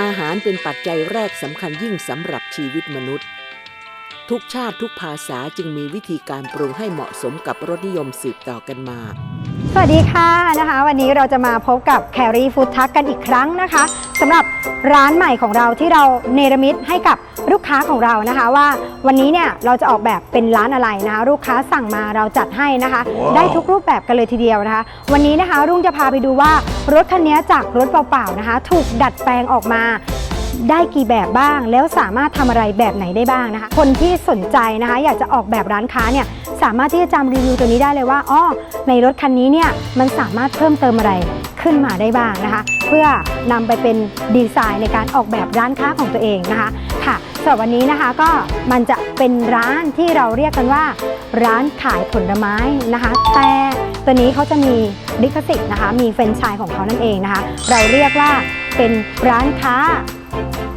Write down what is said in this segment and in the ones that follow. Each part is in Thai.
อาหารเป็นปัจจัยแรกสำคัญยิ่งสำหรับชีวิตมนุษย์ ทุกชาติทุกภาษาจึงมีวิธีการปรุงให้เหมาะสมกับรสนิยมสืบต่อกันมา สวัสดีค่ะนะคะ วันนี้เราจะมาพบกับแครีฟู้ดทักกันอีกครั้งนะคะสำหรับร้านใหม่ของเราที่เราเนรมิตให้กับ ลูกค้าของเรานะคะว่าวันนี้เนี่ยเราจะออกแบบเป็นร้านอะไรนะคะลูกค้าสั่งมาเราจัดให้นะคะได้ทุกรูปแบบกันเลยทีเดียวนะคะ วันนี้นะคะรุ่งจะพาไปดูว่ารถคันนี้จากรถเปล่าๆนะคะ ถูกดัดแปลงออกมาได้กี่แบบบ้าง แล้วสามารถทำอะไรแบบไหนได้บ้างนะคะ คนที่สนใจนะคะ อยากจะออกแบบร้านค้าเนี่ยสามารถที่จะจำรีวิวตัวนี้ได้เลยว่าอ้อในรถคันนี้เนี่ยมันสามารถเพิ่มเติมอะไรขึ้นมาได้บ้างนะคะ เพื่อนำไปเป็นดีไซน์ในการออกแบบร้านค้าของตัวเองนะคะค่ะ สำหรับวันนี้นะคะก็มันจะเป็นร้านที่เราเรียกกันว่า ร้านขายผลไม้นะคะ แต่ตัวนี้เขาจะมีลิขสิทธิ์นะคะ มีแฟรนไชส์ของเขานั่นเองนะคะ เราเรียกว่าเป็นร้านค้า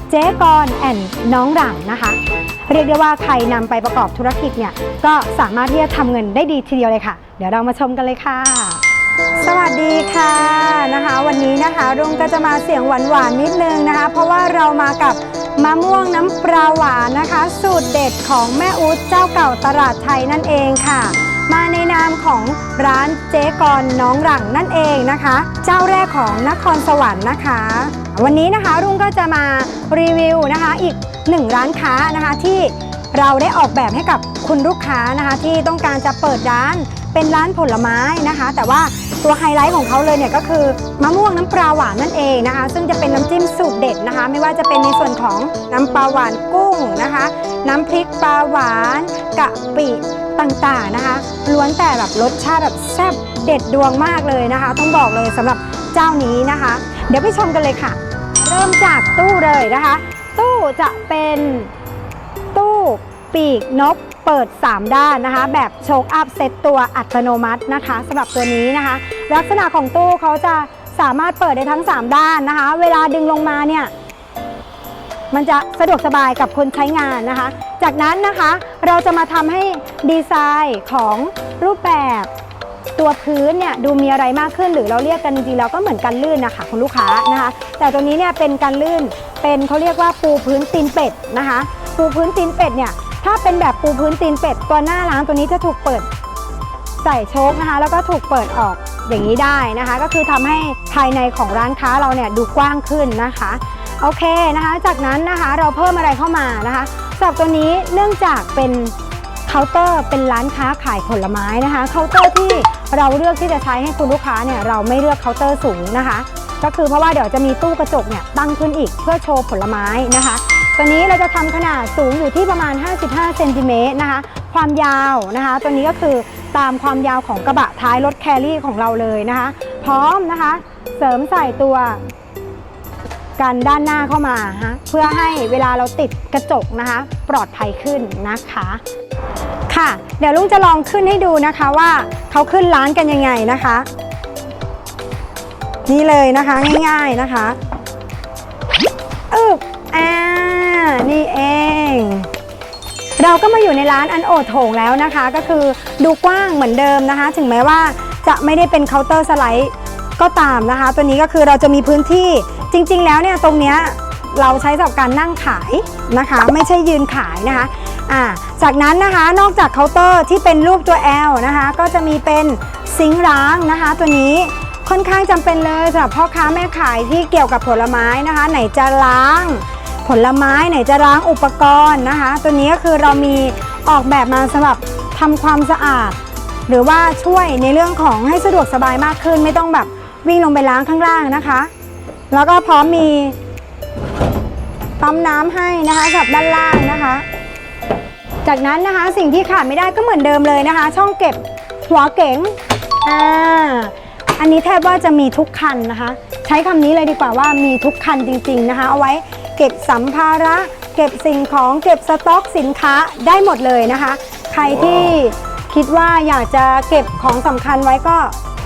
เจ๊กรแอนน้องหลังนะคะ เรียกได้ว่าใครนำไปประกอบธุรกิจเนี่ยก็สามารถที่จะทำเงินได้ดีทีเดียวเลยค่ะ เดี๋ยวเรามาชมกันเลยค่ะ สวัสดีค่ะนะคะ วันนี้นะคะ รุ่งก็จะมาเสียงหวานๆนิดนึงนะคะ เพราะว่าเรามากับ มะม่วงน้ำปลาหวานนะคะ สูตรเด็ดของแม่อู๊ดเจ้าเก่าตลาดไทยนั่นเองค่ะ มาในนามของร้านเจ๊กรน้องหลังนั่นเองนะคะ เจ้าแรกของนครสวรรค์นะคะ วันนี้นะคะรุ่งก็จะมารีวิวนะคะอีกหนึ่งร้านค้านะคะที่เราได้ออกแบบให้กับคุณลูกค้านะคะ ที่ต้องการจะเปิดร้านเป็นร้านผลไม้นะคะ แต่ว่า ตัวไฮไลท์ของเขาเลยเนี่ยก็คือมะม่วงน้ำปลาหวานนั่นเองนะคะ ซึ่งจะเป็นน้ำจิ้มสูตรเด็ดนะคะ ไม่ว่าจะเป็นในส่วนของน้ำปลาหวานกุ้งนะคะ น้ำพริกปลาหวานกะปิต่างๆนะคะ ล้วนแต่แบบรสชาติแบบแซ่บเด็ดดวงมากเลยนะคะ ต้องบอกเลยสำหรับเจ้านี้นะคะ เดี๋ยวไปชมกันเลยค่ะ เริ่มจากตู้เลยนะคะ ตู้จะเป็นตู้ ปีกนกเปิด 3 ด้านนะคะ แบบโชคอัพเซตตัวอัตโนมัตินะคะสำหรับตัวนี้นะคะ ลักษณะของตู้เขาจะสามารถเปิดได้ทั้ง 3 ด้านนะคะ เวลาดึงลงมาเนี่ยมันจะสะดวกสบายกับคนใช้งานนะคะ จากนั้นนะคะเราจะมาทำให้ดีไซน์ของรูปแบบตัวพื้นเนี่ยดูมีอะไรมากขึ้นหรือเราเรียกกันจริงๆแล้วก็เหมือนกันลื่นนะคะคุณลูกค้านะคะ แต่ตัวนี้เนี่ยเป็นการลื่นเป็นเขาเรียกว่าปูพื้นตีนเป็ดนะคะ ปูพื้นตีนเป็ดเนี่ย ถ้าเป็นแบบปูพื้นตีนเป็ดตัวหน้าร้านตัวนี้จะถูกเปิดใส่โชคนะคะ แล้วก็ถูกเปิดออกอย่างนี้ได้นะคะ ก็คือทำให้ภายในของร้านค้าเราเนี่ยดูกว้างขึ้นนะคะโอเคนะคะ จากนั้นนะคะเราเพิ่มอะไรเข้ามานะคะสำหรับตัวนี้เนื่องจากเป็นเคาน์เตอร์เป็นร้านค้าขายผลไม้นะคะเคาน์เตอร์ที่เราเลือกที่จะใช้ให้คุณลูกค้าเนี่ยเราไม่เลือกเคาน์เตอร์สูงนะคะ ก็คือเพราะว่าเดี๋ยวจะมีตู้กระจกเนี่ยตั้งขึ้นอีกเพื่อโชว์ผลไม้นะคะ ตัวนี้เราจะทำขนาดสูงอยู่ที่ประมาณ 55 เซนติเมตรนะคะ ความยาวนะคะ ตัวนี้ก็คือตามความยาวของกระบะท้ายรถแครี่ของเราเลยนะคะ พร้อมนะคะ เสริมใส่ตัวกันด้านหน้าเข้ามาฮะเพื่อให้เวลาเราติดกระจกนะคะ ปลอดภัยขึ้นนะคะ ค่ะ เดี๋ยวลุงจะลองขึ้นให้ดูนะคะว่าเขาขึ้นร้านกันยังไงนะคะ นี่เลยนะคะง่าย ๆนะคะอึบ นี่เอง เราก็มาอยู่ในร้านอันโอดโถงแล้วนะคะ ก็คือดูกว้างเหมือนเดิมนะคะ ถึงแม้ว่าจะไม่ได้เป็นเคาน์เตอร์สไลด์ก็ตามนะคะ ตัวนี้ก็คือเราจะมีพื้นที่จริง ๆ แล้วเนี่ยตรงเนี้ยเราใช้สำหรับการนั่งขายนะคะ ไม่ใช่ยืนขายนะคะอ่าจากนั้นนะคะนอกจากเคาน์เตอร์ที่เป็นรูปตัว L นะคะ ก็จะมีเป็นซิงค์ล้างนะคะ ตัวนี้ค่อนข้างจำเป็นเลยสำหรับพ่อค้าแม่ขายที่เกี่ยวกับผลไม้นะคะ ไหนจะล้าง ผลไม้ไหนจะล้างอุปกรณ์นะคะ ตัวนี้ก็คือเรามีออกแบบมาสำหรับทำความสะอาด หรือว่าช่วยในเรื่องของให้สะดวกสบายมากขึ้น ไม่ต้องแบบวิ่งลงไปล้างข้างล่างนะคะ แล้วก็พร้อมมีปั๊มน้ำให้นะคะสำหรับด้านล่างนะคะ จากนั้นนะคะสิ่งที่ขาดไม่ได้ก็เหมือนเดิมเลยนะคะ ช่องเก็บหัวเก๋งอ่าอันนี้แทบว่าจะมีทุกคันนะคะ ใช้คำนี้เลยดีกว่าว่ามีทุกคันจริง ๆนะคะ เอาไว้ เก็บสัมภาระ เก็บสิ่งของเก็บสต็อกสินค้าได้หมดเลยนะคะ ใครที่คิดว่าอยากจะเก็บของสำคัญไว้ก็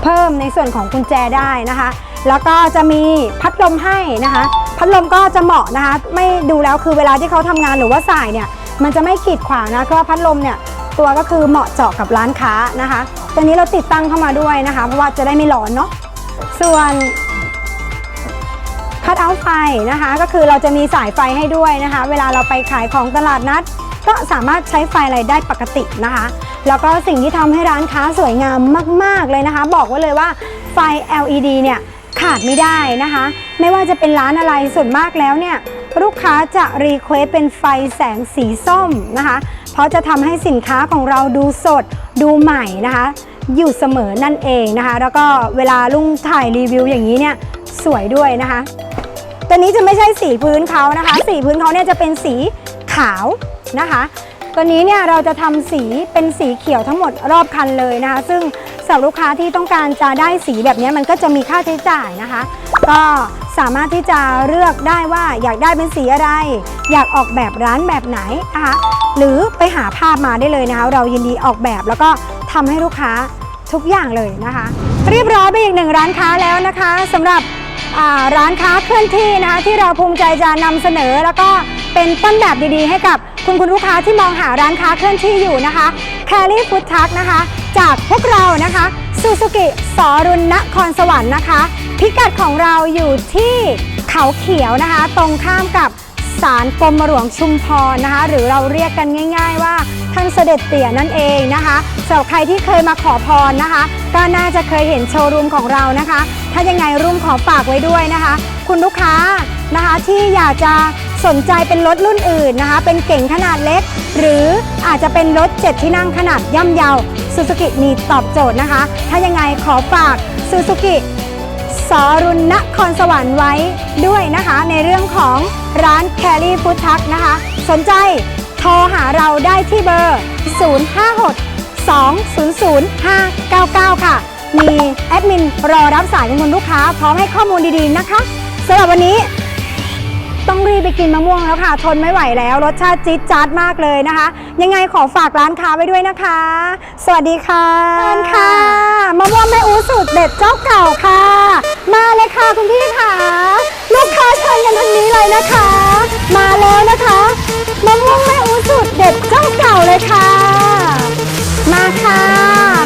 เพิ่มในส่วนของกุญแจได้นะคะ แล้วก็จะมีพัดลมให้นะคะ พัดลมก็จะเหมาะนะคะ ไม่ดูแล้วคือเวลาที่เขาทำงานหรือว่าสายเนี่ยมันจะไม่ขีดขวางนะเพราะว่าพัดลมเนี่ยตัวก็คือเหมาะเจาะกับร้านค้านะคะ ตัวนี้เราติดตั้งเข้ามาด้วยนะคะ เพราะว่าจะได้ไม่ร้อนเนาะส่วน คัทเอาท์ไฟนะคะ ก็คือเราจะมีสายไฟให้ด้วยนะคะ เวลาเราไปขายของตลาดนัด ก็สามารถใช้ไฟอะไรได้ปกตินะคะ แล้วก็สิ่งที่ทำให้ร้านค้าสวยงามมาก ๆเลยนะคะ บอกไว้เลยว่าไฟ LED เนี่ยขาดไม่ได้นะคะ ไม่ว่าจะเป็นร้านอะไรส่วนมากแล้วเนี่ยลูกค้าจะรีเควสเป็นไฟแสงสีส้มนะคะ เพราะจะทำให้สินค้าของเราดูสดดูใหม่นะคะ อยู่เสมอนั่นเองนะคะ แล้วก็เวลาลุงถ่ายรีวิวอย่างนี้เนี่ยสวยด้วยนะคะ ตัวนี้จะไม่ใช่สีพื้นเขานะคะ สีพื้นเขาเนี่ยจะเป็นสีขาวนะคะ ตัวนี้เนี่ยเราจะทำสีเป็นสีเขียวทั้งหมดรอบคันเลยนะคะ ซึ่งสำหรับลูกค้าที่ต้องการจะได้สีแบบนี้มันก็จะมีค่าใช้จ่ายนะคะ ก็สามารถที่จะเลือกได้ว่าอยากได้เป็นสีอะไร อยากออกแบบร้านแบบไหนนะคะหรือไปหาภาพมาได้เลยนะคะ เรายินดีออกแบบแล้วก็ทำให้ลูกค้าทุกอย่างเลยนะคะ เรียบร้อยไปอีกหนึ่งร้านค้าแล้วนะคะสำหรับ ร้านค้าเคลื่อนที่นะคะที่เราภูมิใจจะนำเสนอ แล้วก็เป็นต้นแบบดีๆ ให้กับคุณคุณลูกค้าที่มองหาร้านค้าเคลื่อนที่อยู่นะคะแคลรี่ฟู้ดทักนะคะ จากพวกเรานะคะซูซูกิสอรุณนครสวรรค์นะคะ พิกัดของเราอยู่ที่เขาเขียวนะคะ ตรงข้ามกับศาลกรมหลวงชุมพรนะคะ หรือเราเรียกกันง่าย ๆ ว่า ท่านเสด็จเตี่ยนั่นเองนะคะสำหรับใครที่เคยมาขอพรนะคะ ก็น่าจะเคยเห็นโชว์รูมของเรานะคะ ถ้ายังไงรุ่มขอฝากไว้ด้วยนะคะ คุณลูกค้านะคะที่อยากจะสนใจเป็นรถรุ่นอื่นนะคะ เป็นเก่งขนาดเล็ก หรืออาจจะเป็นรถ7ที่นั่งขนาดย่อมเยาซูซูกิมีตอบโจทย์นะคะ ถ้ายังไงขอฝากซูซูกิสอรุณนครสวรรค์ไว้ด้วยนะคะ ในเรื่องของร้านแครี่ฟู้ดทักนะคะ สนใจ โทรหาเราได้ที่เบอร์ 056 200 599 ค่ะ มีแอดมินรอรับสายคุณลูกค้า พร้อมให้ข้อมูลดีๆนะคะสำหรับวันนี้ ต้องรีบไปกินมะม่วงแล้วค่ะ ทนไม่ไหวแล้ว รสชาติจี๊ดจ๊าดมากเลยนะคะ ยังไงขอฝากร้านค้าไว้ด้วยนะคะ สวัสดีค่ะเชิญค่ะมะม่วงแม่อูสูตรเด็ดเจ้าเก่าค่ะ มาเลยค่ะคุณพี่ค่ะ ลูกค้าเชิญกันทางนี้เลยนะคะ มาแล้วนะคะ มะม่วงแม่อูสูตรเด็ดเจ้าเก่าเลยค่ะ มาค่ะ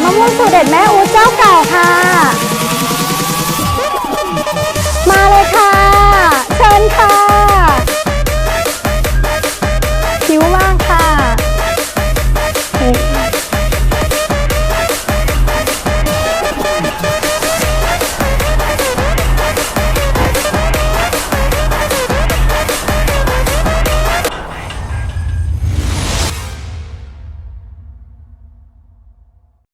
มะม่วงสูตรเด็ดแม่อูเจ้าเก่าค่ะ